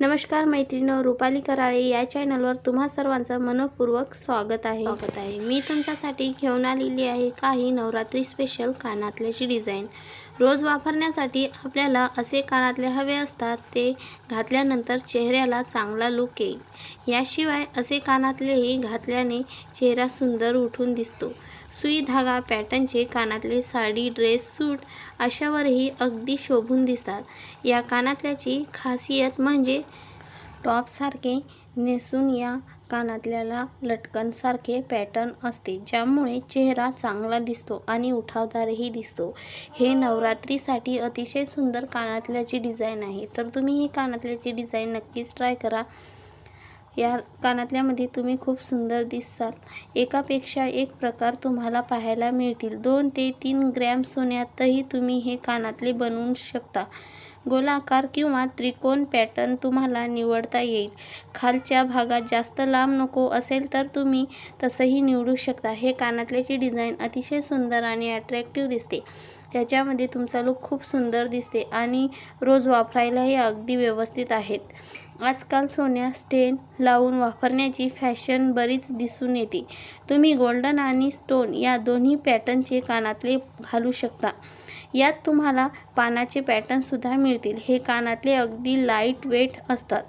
नमस्कार मैत्रिणी रुपाली कराळे या चॅनलवर तुम्हा सर्वांचं मनपूर्वक स्वागत आहे. स्वागत आहे. मी तुमच्यासाठी घेऊन आलेली आहे काही नवरात्री स्पेशल कानातल्याची डिझाईन रोज वापरण्यासाठी आपल्याला असे कानातले हवे असतात ते घातल्यानंतर चेहऱ्याला चांगला लुक येईल. याशिवाय असे कानातलेही घातल्याने चेहरा सुंदर उठून दिसतो. सुई धागा पॅटर्नचे कानातले साडी ड्रेस सूट अशावरही अगदी शोभून दिसतात. या कानातल्याची खासियत म्हणजे टॉपसारखे नेसून या कानातल्याला लटकनसारखे पॅटर्न असते ज्यामुळे चेहरा चांगला दिसतो आणि उठावदारही दिसतो. हे नवरात्रीसाठी अतिशय सुंदर कानातल्याची डिझाईन आहे. तर तुम्ही ही कानातल्याची डिझाईन नक्कीच ट्राय करा. या कानातल्यामध्ये तुम्ही खूप सुंदर दिसाल एकापेक्षा एक प्रकार तुम्हाला पाहायला मिळतील. दोन ते तीन ग्रॅम सोन्यातही तुम्ही हे कानातले बनवू शकता. गोलाकार किंवा त्रिकोण पॅटर्न तुम्हाला निवडता येईल. खालच्या भागात जास्त लांब नको असेल तर तुम्ही तसंही निवडू शकता. हे कानातल्याची डिझाईन अतिशय सुंदर आणि अट्रॅक्टिव्ह दिसते. याच्यामध्ये तुमचा लुक खूप सुंदर दिसते आणि रोज वापरायलाही अगदी व्यवस्थित आहेत. आजकाल सोन्या स्टेन लावून वापरण्याची फॅशन बरीच दिसून येते. तुम्ही गोल्डन आणि स्टोन या दोन्ही पॅटर्नचे कानातले घालू शकता. यात तुम्हाला पानाचे पॅटर्नसुद्धा मिळतील. हे कानातले अगदी लाइट वेट असतात.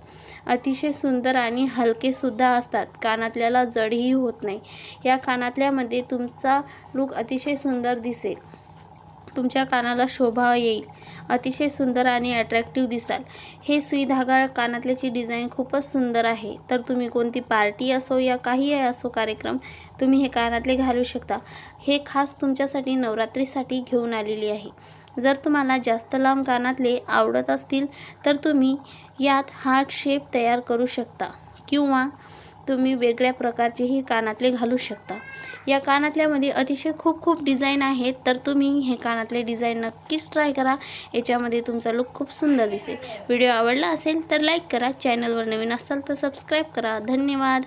अतिशय सुंदर आणि हलकेसुद्धा असतात. कानातल्याला जडही होत नाही. या कानातल्यामध्ये तुमचा लुक अतिशय सुंदर दिसेल. तुमच्या कानाला शोभा येईल. अतिशय सुंदर आणि अट्रॅक्टिव्ह दिसाल. हे सुई धागा कानातल्याची डिझाईन खूपच सुंदर आहे. तर तुम्ही कोणती पार्टी असो या काही असो कार्यक्रम तुम्ही हे कानातले घालू शकता. हे खास तुमच्यासाठी नवरात्रीसाठी घेऊन आलेली आहे. जर तुम्हाला जास्त लांब कानातले आवडत असतील तर तुम्ही यात हार्ट शेप तयार करू शकता. किंवा तुम्ही वेगळ्या प्रकारचेही कानातले घालू शकता. या कानातल्यामध्ये अतिशय खूप खूप डिझाईन आहेत तर तुम्ही हे कानातले डिझाईन नक्कीच ट्राय करा. याच्यामध्ये तुमचा लुक खूप सुंदर दिसेल. व्हिडिओ आवडला असेल तर लाईक करा. चॅनलवर नवीन असाल तर सबस्क्राईब करा. धन्यवाद.